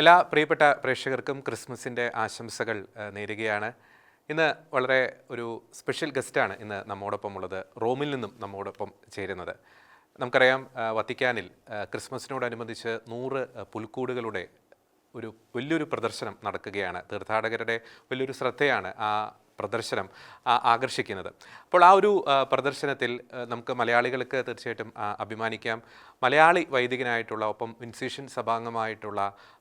എല്ലാ പ്രിയപ്പെട്ട പ്രേക്ഷകർക്കും ക്രിസ്മസിന്റെ ആശംസകൾ നേരുകയാണ്. ഇന്ന് വളരെ ഒരു സ്പെഷ്യൽ ഗസ്റ്റാണ് ഇന്ന് നമ്മോടൊപ്പം ഉള്ളത് റോമിൽ നിന്നും നമ്മോടൊപ്പം ചേരുന്നത്. നമുക്കറിയാം വത്തിക്കാനിൽ ക്രിസ്മസിനോടനുബന്ധിച്ച് നൂറ് പുൽക്കൂടുകളുടെ ഒരു വലിയൊരു പ്രദർശനം നടക്കുകയാണ്. തീർത്ഥാടകരുടെ വലിയൊരു ശ്രദ്ധയാണ് ആ പ്രദർശനം ആകർഷിക്കുന്നത്. അപ്പോൾ ആ ഒരു പ്രദർശനത്തിൽ നമുക്ക് മലയാളികൾക്ക് തീർച്ചയായിട്ടും അഭിമാനിക്കാം. മലയാളി വൈദികനായിട്ടുള്ള ഒപ്പം ഇൻസ്റ്റിറ്റ്യൂഷൻ സഭാംഗമായിട്ടുള്ള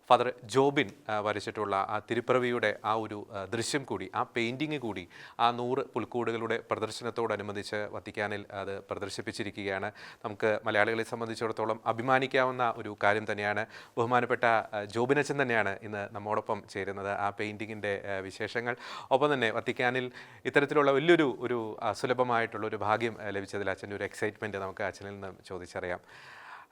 ഫാദർ ജോബിൻ വരച്ചിട്ടുള്ള ആ തിരുപ്പിറവിയുടെ ആ ഒരു ദൃശ്യം കൂടി ആ പെയിന്റിങ് കൂടി ആ നൂറ് പുൽക്കൂടുകളുടെ പ്രദർശനത്തോടനുബന്ധിച്ച് വത്തിക്കാനിൽ അത് പ്രദർശിപ്പിച്ചിരിക്കുകയാണ്. നമുക്ക് മലയാളികളെ സംബന്ധിച്ചിടത്തോളം അഭിമാനിക്കാവുന്ന ഒരു കാര്യം തന്നെയാണ്. ബഹുമാനപ്പെട്ട ജോബിനച്ചൻ തന്നെയാണ് ഇന്ന് നമ്മോടൊപ്പം ചേരുന്നത് ആ പെയിന്റിങ്ങിന്റെ വിശേഷങ്ങൾ. ഒപ്പം തന്നെ വത്തിക്കാനിൽ ഇത്തരത്തിലുള്ള വലിയൊരു ഒരു സുലഭമായിട്ടുള്ള ഒരു ഭാഗ്യം ലഭിച്ചതിൽ അച്ഛന്റെ ഒരു എക്സൈറ്റ്മെന്റ് നമുക്ക് അച്ഛനിൽ നിന്ന് ചോദിച്ചറിയാം.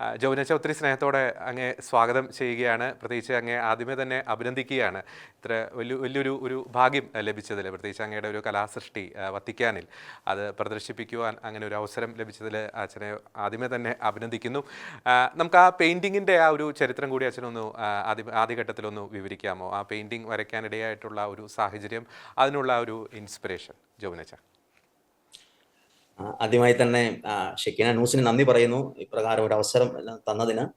ആ, ജോബിനച്ച ഒത്തിരി സ്നേഹത്തോടെ അങ്ങേ സ്വാഗതം ചെയ്യുകയാണ്. പ്രത്യേകിച്ച് അങ്ങേ ആദ്യമേ തന്നെ അഭിനന്ദിക്കുകയാണ്. ഇത്ര വലിയ വലിയൊരു ഒരു ഭാഗ്യം ലഭിച്ചതിൽ പ്രത്യേകിച്ച് അങ്ങയുടെ ഒരു കലാസൃഷ്ടി വത്തിക്കാനിൽ. അത് പ്രദർശിപ്പിക്കുവാൻ അങ്ങനെ ഒരു അവസരം ലഭിച്ചതിൽ അച്ഛനെ ആദ്യമേ തന്നെ അഭിനന്ദിക്കുന്നു. നമുക്ക് ആ പെയിന്റിങ്ങിന്റെ ആ ഒരു ചരിത്രം കൂടി അച്ഛനൊന്ന് ആദ്യ ആദ്യഘട്ടത്തിലൊന്ന് വിവരിക്കാമോ? ആ പെയിന്റിങ് വരയ്ക്കാനിടയായിട്ടുള്ള ഒരു സാഹചര്യം അതിനുള്ള ഒരു ഇൻസ്പിറേഷൻ ജോബിനച്ച ആ, ആദ്യമായി തന്നെ ഷെക്കീന ന്യൂസിന് നന്ദി പറയുന്നു ഇപ്രകാരം ഒരു അവസരം തന്നതിന്.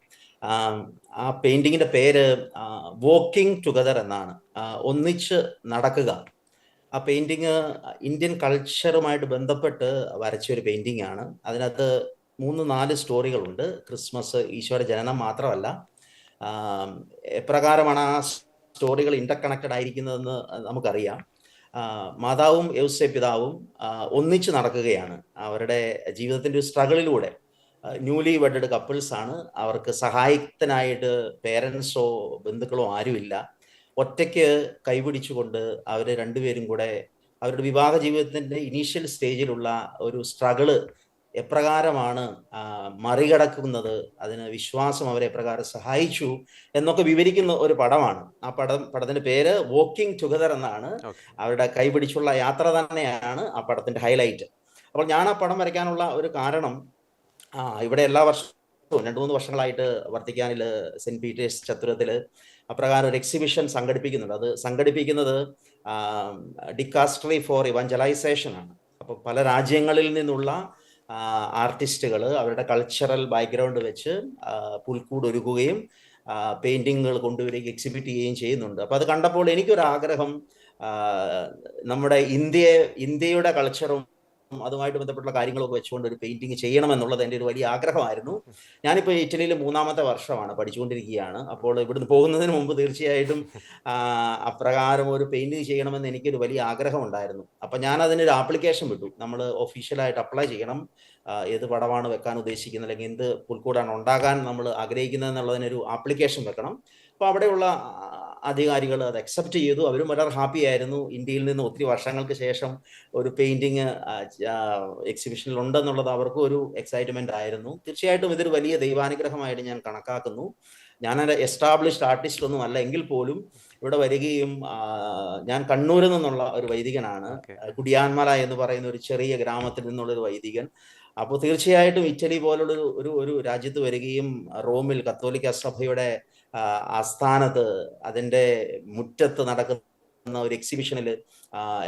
ആ, പെയിന്റിങ്ങിന്റെ പേര് വോക്കിംഗ് ടുഗദർ എന്നാണ്. ഒന്നിച്ച് നടക്കുക. ആ പെയിന്റിങ് ഇന്ത്യൻ കൾച്ചറുമായിട്ട് ബന്ധപ്പെട്ട് വരച്ച ഒരു പെയിന്റിംഗ് ആണ് അതിനകത്ത് മൂന്ന് നാല് സ്റ്റോറികളുണ്ട്. ക്രിസ്മസ് ഈശ്വര ജനനം മാത്രമല്ല. എപ്രകാരമാണ് ആ സ്റ്റോറികൾ ഇന്റർ കണക്റ്റഡ് ആയിരിക്കുന്നതെന്ന് നമുക്കറിയാം. മാതാവും യൗസെ പിതാവും ഒന്നിച്ച് നടക്കുകയാണ്. അവരുടെ ജീവിതത്തിന്റെ ഒരു സ്ട്രഗിളിലൂടെ. ന്യൂലി വെഡഡ് കപ്പിൾസ് ആണ്. അവർക്ക് സഹായത്തിനായിട്ട് പേരൻസോ ബന്ധുക്കളോ ആരുമില്ല. ഒറ്റയ്ക്ക് കൈപിടിച്ചുകൊണ്ട് അവർ രണ്ടുപേരും കൂടെ അവരുടെ വിവാഹ ജീവിതത്തിന്റെ ഇനീഷ്യൽ സ്റ്റേജിലുള്ള ഒരു സ്ട്രഗിൾ എപ്രകാരമാണ് മറികടക്കുന്നത് അതിന് വിശ്വാസം അവരെ എപ്രകാരം സഹായിച്ചു എന്നൊക്കെ വിവരിക്കുന്ന ഒരു പടമാണ്. ആ പടം പടത്തിന്റെ പേര് വോക്കിംഗ് ടുഗദർ എന്നാണ്. അവരുടെ കൈപിടിച്ചുള്ള യാത്ര തന്നെയാണ് ആ പടത്തിന്റെ ഹൈലൈറ്റ്. അപ്പോൾ ഞാൻ ആ പടം വരയ്ക്കാനുള്ള ഒരു കാരണം ആ ഇവിടെ എല്ലാ വർഷവും രണ്ട് മൂന്ന് വർഷങ്ങളായിട്ട് വർത്തിക്കാനിൽ സെന്റ് പീറ്റേഴ്സ് ചതുരത്തിൽ അപ്രകാരം ഒരു എക്സിബിഷൻ സംഘടിപ്പിക്കുന്നുണ്ട്. അത് സംഘടിപ്പിക്കുന്നത് ഡിക്കാസ്ട്രി ഫോർ ഇവാഞ്ചലൈസേഷൻ ആണ് അപ്പോൾ പല രാജ്യങ്ങളിൽ നിന്നുള്ള ആർട്ടിസ്റ്റുകൾ അവരുടെ കൾച്ചറൽ ബാക്ക്ഗ്രൗണ്ട് വെച്ച് പുൽക്കൂട് ഒരുക്കുകയും പെയിന്റിങ്ങുകൾ കൊണ്ടുവരികയും എക്സിബിറ്റ് ചെയ്യുകയും ചെയ്യുന്നുണ്ട്. അപ്പോൾ അത് കണ്ടപ്പോൾ എനിക്കൊരു ആഗ്രഹം നമ്മുടെ ഇന്ത്യയെ ഇന്ത്യയുടെ കൾച്ചറും അതുമായിട്ട് ബന്ധപ്പെട്ടുള്ള കാര്യങ്ങളൊക്കെ വെച്ചുകൊണ്ട് ഒരു പെയിന്റിങ് ചെയ്യണം എന്നുള്ളത് എന്റെ ഒരു വലിയ ആഗ്രഹമായിരുന്നു. ഞാനിപ്പോൾ ഇറ്റലിയിൽ മൂന്നാമത്തെ വർഷമാണ് പഠിച്ചുകൊണ്ടിരിക്കുകയാണ്. അപ്പോൾ ഇവിടുന്ന് പോകുന്നതിന് മുമ്പ് തീർച്ചയായിട്ടും അപ്രകാരം ഒരു പെയിന്റിങ് ചെയ്യണമെന്ന് എനിക്കൊരു വലിയ ആഗ്രഹം ഉണ്ടായിരുന്നു അപ്പം ഞാൻ അതിനൊരു ആപ്ലിക്കേഷൻ വിട്ടു നമ്മൾ ഒഫീഷ്യലായിട്ട് അപ്ലൈ ചെയ്യണം. ഏത് പടമാണ് വെക്കാൻ ഉദ്ദേശിക്കുന്നത് അല്ലെങ്കിൽ എന്ത് പുൽക്കൂടാണ് ഉണ്ടാകാൻ നമ്മൾ ആഗ്രഹിക്കുന്നത് എന്നുള്ളതിനൊരു ആപ്ലിക്കേഷൻ വെക്കണം. അപ്പോൾ അവിടെയുള്ള അധികാരികൾ അത് അക്സെപ്റ്റ് ചെയ്തു. അവരും വളരെ ഹാപ്പി ആയിരുന്നു. ഇന്ത്യയിൽ നിന്ന് ഒത്തിരി വർഷങ്ങൾക്ക് ശേഷം ഒരു പെയിന്റിങ് എക്സിബിഷനിൽ ഉണ്ടെന്നുള്ളത് അവർക്കും ഒരു എക്സൈറ്റ്മെന്റ് ആയിരുന്നു. തീർച്ചയായിട്ടും ഇതൊരു വലിയ ദൈവാനുഗ്രഹമായിട്ട് ഞാൻ കണക്കാക്കുന്നു. ഞാൻ എസ്റ്റാബ്ലിഷ്ഡ് ആർട്ടിസ്റ്റ് ഒന്നും അല്ല എങ്കിൽ പോലും ഇവിടെ വരികയും ഞാൻ കണ്ണൂരിൽ നിന്നുള്ള ഒരു വൈദികനാണ്. കുടിയാൻമല എന്ന് പറയുന്ന ഒരു ചെറിയ ഗ്രാമത്തിൽ നിന്നുള്ള ഒരു വൈദികൻ. അപ്പോൾ തീർച്ചയായിട്ടും ഇറ്റലി പോലുള്ള ഒരു ഒരു രാജ്യത്ത് വരികയും റോമിൽ കത്തോലിക്ക സഭയുടെ ആസ്ഥാനത്ത് അതിന്റെ മുറ്റത്ത് നടക്കുന്ന ഒരു എക്സിബിഷനിൽ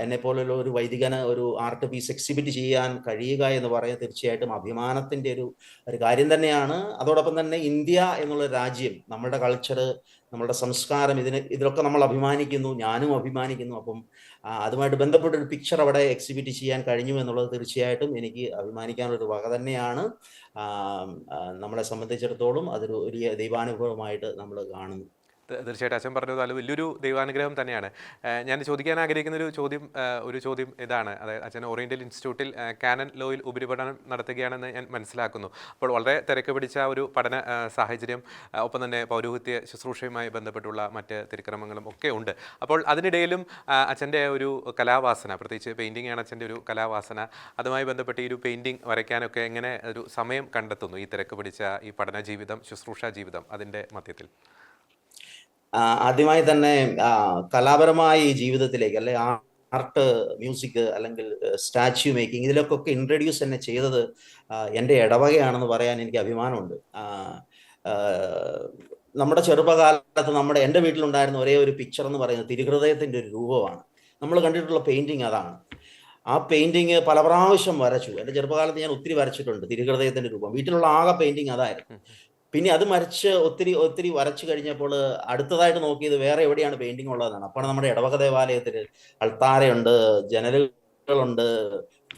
എന്നെ പോലുള്ള ഒരു വൈദികന് ഒരു ആർട്ട് പീസ് എക്സിബിറ്റ് ചെയ്യാൻ കഴിയുക എന്ന് പറയുന്നത് തീർച്ചയായിട്ടും അഭിമാനത്തിന്റെ ഒരു ഒരു കാര്യം തന്നെയാണ്. അതോടൊപ്പം തന്നെ ഇന്ത്യ എന്നുള്ള രാജ്യം നമ്മുടെ കൾച്ചർ നമ്മളുടെ സംസ്കാരം ഇതിന് ഇതിലൊക്കെ നമ്മൾ അഭിമാനിക്കുന്നു ഞാനും അഭിമാനിക്കുന്നു. അപ്പം അതുമായിട്ട് ബന്ധപ്പെട്ട ഒരു പിക്ചർ അവിടെ എക്സിബിറ്റ് ചെയ്യാൻ കഴിഞ്ഞു എന്നുള്ളത് തീർച്ചയായിട്ടും എനിക്ക് അഭിമാനിക്കാനുള്ളൊരു വക തന്നെയാണ്. നമ്മളെ സംബന്ധിച്ചിടത്തോളം അതൊരു വലിയ ദൈവാനുഭവമായിട്ട് നമ്മൾ കാണുന്നു. തീർച്ചയായിട്ടും അച്ഛൻ പറഞ്ഞത് അത് വലിയൊരു ദൈവാനുഗ്രഹം തന്നെയാണ്. ഞാൻ ചോദിക്കാൻ ആഗ്രഹിക്കുന്ന ഒരു ചോദ്യം ഒരു ചോദ്യം ഇതാണ്. അതായത് അച്ഛൻ ഓറിയന്റൽ ഇൻസ്റ്റിറ്റ്യൂട്ടിൽ കാനൻ ലോയിൽ ഉപരിപഠനം നടത്തുകയാണെന്ന് ഞാൻ മനസ്സിലാക്കുന്നു. അപ്പോൾ വളരെ തിരക്ക് പിടിച്ച ഒരു പഠന സാഹചര്യം ഒപ്പം തന്നെ പൗരോഹിത്യ ശുശ്രൂഷയുമായി ബന്ധപ്പെട്ടുള്ള മറ്റ് തിരുക്രമങ്ങളും ഒക്കെ ഉണ്ട്. അപ്പോൾ അതിനിടയിലും അച്ഛന്റെ ഒരു കലാവാസന പ്രത്യേകിച്ച് പെയിന്റിംഗ് ആണ് അച്ഛന്റെ ഒരു കലാവാസന. അതുമായി ബന്ധപ്പെട്ട് ഈ ഒരു പെയിന്റിംഗ് വരയ്ക്കാനൊക്കെ എങ്ങനെ ഒരു സമയം കണ്ടെത്തുന്നു? ഈ തിരക്ക് പിടിച്ച ഈ പഠന ജീവിതം ശുശ്രൂഷ ജീവിതം അതിന്റെ മധ്യത്തിൽ. ആദ്യമായി തന്നെ കലാപരമായ ഈ ജീവിതത്തിലേക്ക് അല്ലെ ആർട്ട് മ്യൂസിക് അല്ലെങ്കിൽ സ്റ്റാച്യു മേക്കിംഗ് ഇതിലൊക്കെ ഇൻട്രൊഡ്യൂസ് എന്നെ ചെയ്തത് എന്റെ ഇടവകയാണെന്ന് പറയാൻ എനിക്ക് അഭിമാനമുണ്ട്. നമ്മുടെ ചെറുപ്പകാലത്ത് നമ്മുടെ എന്റെ വീട്ടിലുണ്ടായിരുന്ന ഒരേ ഒരു പിക്ചർ എന്ന് പറയുന്നത് തിരുഹൃദയത്തിന്റെ ഒരു രൂപമാണ്. നമ്മൾ കണ്ടിട്ടുള്ള പെയിന്റിങ് അതാണ്. ആ പെയിന്റിങ് പല പ്രാവശ്യം വരച്ചു. എന്റെ ചെറുപ്പകാലത്ത് ഞാൻ ഒത്തിരി വരച്ചിട്ടുണ്ട് തിരുഹൃദയത്തിന്റെ രൂപം. വീട്ടിലുള്ള ആകെ പെയിന്റിങ് അതായിരുന്നു. പിന്നെ അത് മരിച്ച് ഒത്തിരി ഒത്തിരി വരച്ചു കഴിഞ്ഞപ്പോൾ അടുത്തതായിട്ട് നോക്കിയത് വേറെ എവിടെയാണ് പെയിന്റിംഗ് ഉള്ളതെന്നാണ്. അപ്പോൾ നമ്മുടെ ഇടവക ദേവാലയത്തിൽ അൾത്താരയുണ്ട് ജനലുകളുണ്ട്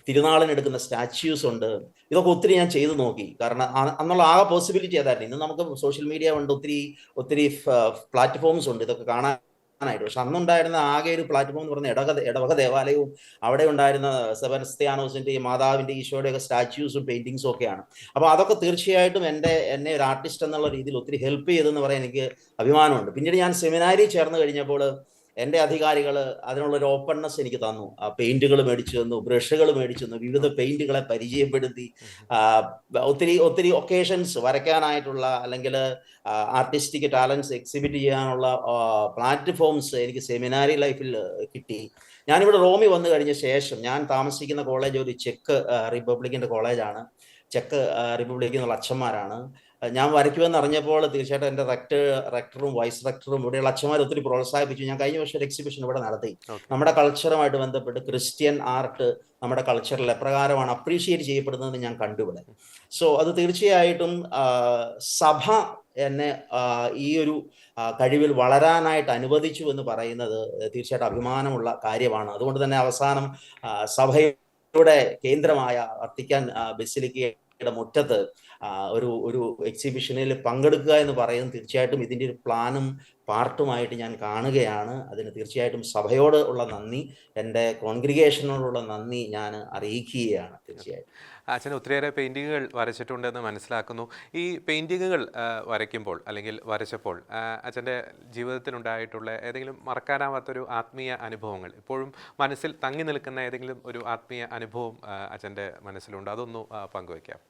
തിരുനാളിനെടുക്കുന്ന സ്റ്റാച്യൂസ് ഉണ്ട്. ഇതൊക്കെ ഒത്തിരി ഞാൻ ചെയ്തു നോക്കി. കാരണം അന്നുള്ള ആകെ പോസിബിലിറ്റി അതായിരുന്നു ഇന്ന് നമുക്ക് സോഷ്യൽ മീഡിയ ഉണ്ട് ഒത്തിരി ഒത്തിരി പ്ലാറ്റ്ഫോംസ് ഉണ്ട്. ഇതൊക്കെ കാണാനായിട്ട്. പക്ഷെ അന്നുണ്ടായിരുന്ന ആകെ ഒരു പ്ലാറ്റ്ഫോം എന്ന് പറഞ്ഞ ഇടവക ഇടവക ദേവാലയവും അവിടെ ഉണ്ടായിരുന്ന സെബൻസ്ത്യാനോസിന്റെയും മാതാവിന്റെ ഈശോയുടെ ഒക്കെ സ്റ്റാച്യൂസും പെയിന്റിങ്സും ഒക്കെയാണ്. അപ്പോൾ അതൊക്കെ തീർച്ചയായിട്ടും എന്റെ എന്നെ ഒരു ആർട്ടിസ്റ്റ് എന്നുള്ള രീതിയിൽ ഒത്തിരി ഹെൽപ്പ് ചെയ്തെന്ന് പറയാൻ എനിക്ക് അഭിമാനമുണ്ട്. പിന്നീട് ഞാൻ സെമിനാരി ചേർന്ന് കഴിഞ്ഞപ്പോൾ എന്റെ അധികാരികൾ അതിനുള്ളൊരു ഓപ്പൺനെസ് എനിക്ക് തന്നു. ആ പെയിന്റുകൾ മേടിച്ചു തന്നു ബ്രഷുകൾ മേടിച്ചു തന്നു വിവിധ പെയിന്റുകളെ പരിചയപ്പെടുത്തി. ഒത്തിരി ഒത്തിരി ഒക്കേഷൻസ് വരയ്ക്കാനായിട്ടുള്ള അല്ലെങ്കിൽ ആർട്ടിസ്റ്റിക് ടാലൻസ് എക്സിബിറ്റ് ചെയ്യാനുള്ള പ്ലാറ്റ്ഫോംസ് എനിക്ക് സെമിനാരി ലൈഫിൽ കിട്ടി. ഞാനിവിടെ റോമി വന്നു കഴിഞ്ഞ ശേഷം ഞാൻ താമസിക്കുന്ന കോളേജ് ഒരു ചെക്ക് റിപ്പബ്ലിക്കിന്റെ കോളേജാണ് ചെക്ക് റിപ്പബ്ലിക്കിൽ നിന്നുള്ള അച്ഛന്മാരാണ്. ഞാൻ വരയ്ക്കുമെന്ന് അറിഞ്ഞപ്പോൾ തീർച്ചയായിട്ടും എന്റെ റെക്ടർ റെക്ടറും വൈസ് റെക്ടറും ഇവിടെയുള്ള അച്ഛന്മാർ ഒത്തിരി പ്രോത്സാഹിപ്പിച്ചു. ഞാൻ കഴിഞ്ഞ വർഷം ഒരു എക്സിബിഷൻ ഇവിടെ നടത്തി. നമ്മുടെ കൾച്ചറുമായിട്ട് ബന്ധപ്പെട്ട് ക്രിസ്ത്യൻ ആർട്ട് നമ്മുടെ കൾച്ചറിൽ എപ്രകാരമാണ് അപ്രീഷിയേറ്റ് ചെയ്യപ്പെടുന്നതെന്ന് ഞാൻ കണ്ടുവിടെ സോ അത് തീർച്ചയായിട്ടും സഭ എന്നെ ഈ ഒരു കഴിവിൽ വളരാനായിട്ട് അനുവദിച്ചു എന്ന് പറയുന്നത് തീർച്ചയായിട്ടും അഭിമാനമുള്ള കാര്യമാണ്. അതുകൊണ്ട് തന്നെ അവസാനം സഭയുടെ കേന്ദ്രമായ വർത്തിക്കാൻ ബസിലിക്കയുടെ മുറ്റത്ത് ഒരു ഒരു എക്സിബിഷനിൽ പങ്കെടുക്കുക എന്ന് പറയുന്നത് തീർച്ചയായിട്ടും ഇതിന്റെ ഒരു പ്ലാനും പാർട്ടുമായിട്ട് ഞാൻ കാണുകയാണ്. അതിന് തീർച്ചയായിട്ടും സഭയോട് ഉള്ള നന്ദി. എന്റെ കോൺഗ്രിഗേഷനോടുള്ള നന്ദി ഞാൻ അറിയിക്കുകയാണ് തീർച്ചയായിട്ടും. അച്ഛൻ ഒത്തിരിയേറെ പെയിന്റിങ്ങുകൾ വരച്ചിട്ടുണ്ടെന്ന് മനസ്സിലാക്കുന്നു. ഈ പെയിന്റിങ്ങുകൾ വരയ്ക്കുമ്പോൾ അല്ലെങ്കിൽ വരച്ചപ്പോൾ അച്ഛന്റെ ജീവിതത്തിലുണ്ടായിട്ടുള്ള ഏതെങ്കിലും മറക്കാനാവാത്തൊരു ആത്മീയ അനുഭവങ്ങൾ ഇപ്പോഴും മനസ്സിൽ തങ്ങി നിൽക്കുന്ന ഏതെങ്കിലും ഒരു ആത്മീയ അനുഭവം അച്ഛന്റെ മനസ്സിലുണ്ട്. അതൊന്ന് പങ്കുവയ്ക്കാം.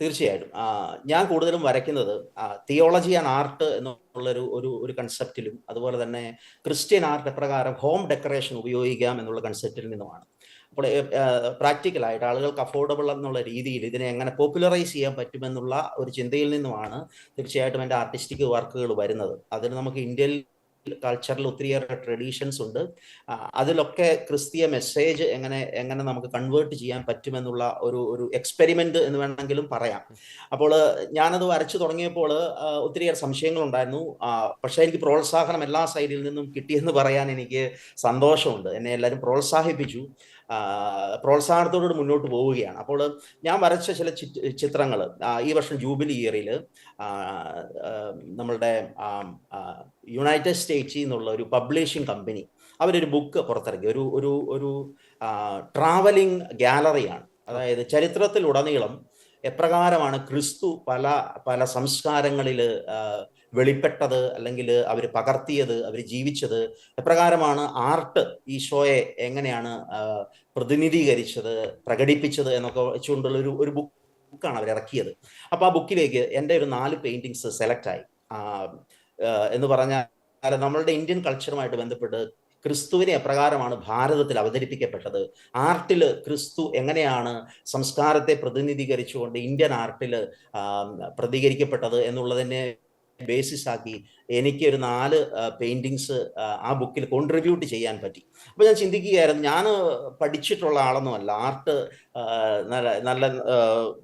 തീർച്ചയായിട്ടും. ഞാൻ കൂടുതലും വരയ്ക്കുന്നത് തിയോളജി ആൻഡ് ആർട്ട് എന്നുള്ളൊരു ഒരു ഒരു കൺസെപ്റ്റിലും അതുപോലെ തന്നെ ക്രിസ്ത്യൻ ആർട്ട് എപ്രകാരം ഹോം ഡെക്കറേഷൻ ഉപയോഗിക്കാം എന്നുള്ള കൺസെപ്റ്റിൽ നിന്നുമാണ്. അപ്പോൾ പ്രാക്ടിക്കലായിട്ട് ആളുകൾക്ക് അഫോർഡബിൾ എന്നുള്ള രീതിയിൽ ഇതിനെ എങ്ങനെ പോപ്പുലറൈസ് ചെയ്യാൻ പറ്റുമെന്നുള്ള ഒരു ചിന്തയിൽ നിന്നുമാണ് തീർച്ചയായിട്ടും എന്റെ ആർട്ടിസ്റ്റിക് വർക്കുകൾ വരുന്നത്. അതിന് നമുക്ക് ഇന്ത്യയിൽ കൾച്ചറിൽ ഒത്തിരിയേറെ ട്രഡീഷൻസ് ഉണ്ട്. അതിലൊക്കെ ക്രിസ്തീയ മെസ്സേജ് എങ്ങനെ എങ്ങനെ നമുക്ക് കൺവേർട്ട് ചെയ്യാൻ പറ്റുമെന്നുള്ള ഒരു ഒരു എക്സ്പെരിമെന്റ് എന്ന് വേണമെങ്കിലും പറയാം. അപ്പോൾ ഞാനത് വരച്ചു തുടങ്ങിയപ്പോൾ ഒത്തിരിയേറെ സംശയങ്ങളുണ്ടായിരുന്നു. പക്ഷേ എനിക്ക് പ്രോത്സാഹനം എല്ലാ സൈഡിൽ നിന്നും കിട്ടിയെന്ന് പറയാൻ എനിക്ക് സന്തോഷമുണ്ട്. എന്നെ എല്ലാവരും പ്രോത്സാഹിപ്പിച്ചു. പ്രോത്സാഹനത്തോടുകൂടി മുന്നോട്ട് പോവുകയാണ്. അപ്പോൾ ഞാൻ വരച്ച ചില ചിത്രങ്ങൾ ഈ വർഷം ജൂബിലി ഇയറിൽ നമ്മളുടെ യുണൈറ്റഡ് സ്റ്റേറ്റ്സിൽ നിന്നുള്ള ഒരു പബ്ലിഷിംഗ് കമ്പനി അവരൊരു ബുക്ക് പുറത്തിറക്കി. ഒരു ഒരു ഒരു ട്രാവലിംഗ് ഗാലറിയാണ്. അതായത് ചരിത്രത്തിലുടനീളം എപ്രകാരമാണ് ക്രിസ്തു പല പല സംസ്കാരങ്ങളിൽ വെളിപ്പെട്ടത് അല്ലെങ്കിൽ അവർ പകർത്തിയത് അവർ ജീവിച്ചത് എപ്രകാരമാണ് ആർട്ട് ഈശോയെ എങ്ങനെയാണ് പ്രതിനിധീകരിച്ചത് പ്രകടിപ്പിച്ചത് എന്നൊക്കെ വെച്ചുകൊണ്ടുള്ള ഒരു ഒരു ബുക്കാണ് അവർ ഇറക്കിയത്. അപ്പോൾ ആ ബുക്കിലേക്ക് എന്റെ ഒരു നാല് പെയിന്റിങ്സ് സെലക്ട് ആയി. എന്ന് പറഞ്ഞാൽ നമ്മളുടെ ഇന്ത്യൻ കൾച്ചറുമായിട്ട് ബന്ധപ്പെട്ട് ക്രിസ്തുവിനെ എപ്രകാരമാണ് ഭാരതത്തിൽ അവതരിപ്പിക്കപ്പെട്ടത്? ആർട്ടിൽ ക്രിസ്തു എങ്ങനെയാണ് സംസ്കാരത്തെ പ്രതിനിധീകരിച്ചുകൊണ്ട് ഇന്ത്യൻ ആർട്ടിൽ പ്രതികരിക്കപ്പെട്ടത് എന്നുള്ളതിനെ ബേസിസ് ആക്കി എനിക്ക് ഒരു നാല് പെയിന്റിങ്സ് ആ ബുക്കിൽ കോൺട്രിബ്യൂട്ട് ചെയ്യാൻ പറ്റി. അപ്പോൾ ഞാൻ ചിന്തിക്കുകയായിരുന്നു ഞാൻ പഠിച്ചിട്ടുള്ള ആളൊന്നുമല്ല ആർട്ട് നല്ല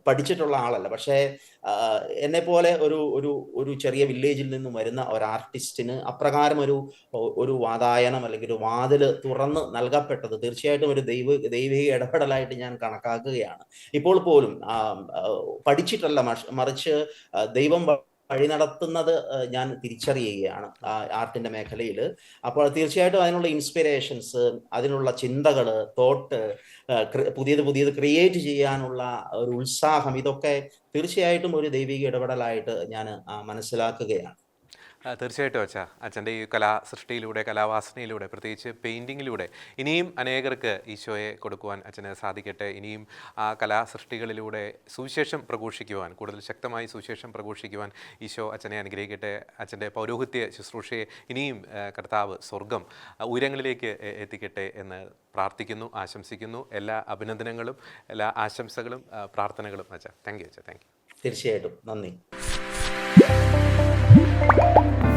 പഠിച്ചിട്ടുള്ള ആളല്ല. പക്ഷേ എന്നെ പോലെ ഒരു ഒരു ഒരു ചെറിയ വില്ലേജിൽ നിന്നും വരുന്ന ഒരു ആർട്ടിസ്റ്റിന് അപ്രകാരം ഒരു ഒരു വാതായനം അല്ലെങ്കിൽ ഒരു വാതിൽ തുറന്ന് നൽകപ്പെട്ടത് തീർച്ചയായിട്ടും ഒരു ദൈവ ദൈവിക ഇടപെടലായിട്ട് ഞാൻ കണക്കാക്കുകയാണ്. ഇപ്പോൾ പോലും പഠിച്ചിട്ടല്ല മറിച്ച് ദൈവം വഴി നടത്തുന്നത് ഞാൻ തിരിച്ചറിയുകയാണ് ആർട്ടിന്റെ മേഖലയിൽ അപ്പോൾ തീർച്ചയായിട്ടും അതിനുള്ള ഇൻസ്പിറേഷൻസ് അതിനുള്ള ചിന്തകൾ തോട്ട് പുതിയത് പുതിയത് ക്രിയേറ്റ് ചെയ്യാനുള്ള ഒരു ഉത്സാഹം ഇതൊക്കെ തീർച്ചയായിട്ടും ഒരു ദൈവിക ഇടപെടലായിട്ട് ഞാൻ മനസ്സിലാക്കുകയാണ്. തീർച്ചയായിട്ടും അച്ഛാ. അച്ഛന്റെ ഈ കലാസൃഷ്ടിയിലൂടെ കലാവാസനയിലൂടെ പ്രത്യേകിച്ച് പെയിന്റിങ്ങിലൂടെ ഇനിയും അനേകർക്ക് ഈശോയെ കൊടുക്കുവാൻ അച്ഛന് സാധിക്കട്ടെ. ഇനിയും ആ കലാ സൃഷ്ടികളിലൂടെ സുവിശേഷം പ്രഘോഷിക്കുവാൻ കൂടുതൽ ശക്തമായി സുവിശേഷം പ്രഘോഷിക്കുവാൻ ഈശോ അച്ഛനെ അനുഗ്രഹിക്കട്ടെ. അച്ഛന്റെ പൗരോഹിത്യ ശുശ്രൂഷയെ ഇനിയും കർത്താവ് സ്വർഗം ഉയരങ്ങളിലേക്ക് എത്തിക്കട്ടെ എന്ന് പ്രാർത്ഥിക്കുന്നു ആശംസിക്കുന്നു. എല്ലാ അഭിനന്ദനങ്ങളും എല്ലാ ആശംസകളും പ്രാർത്ഥനകളും അച്ഛാ. താങ്ക് യു അച്ഛാ. താങ്ക് യു തീർച്ചയായിട്ടും. നന്ദി. Thank you.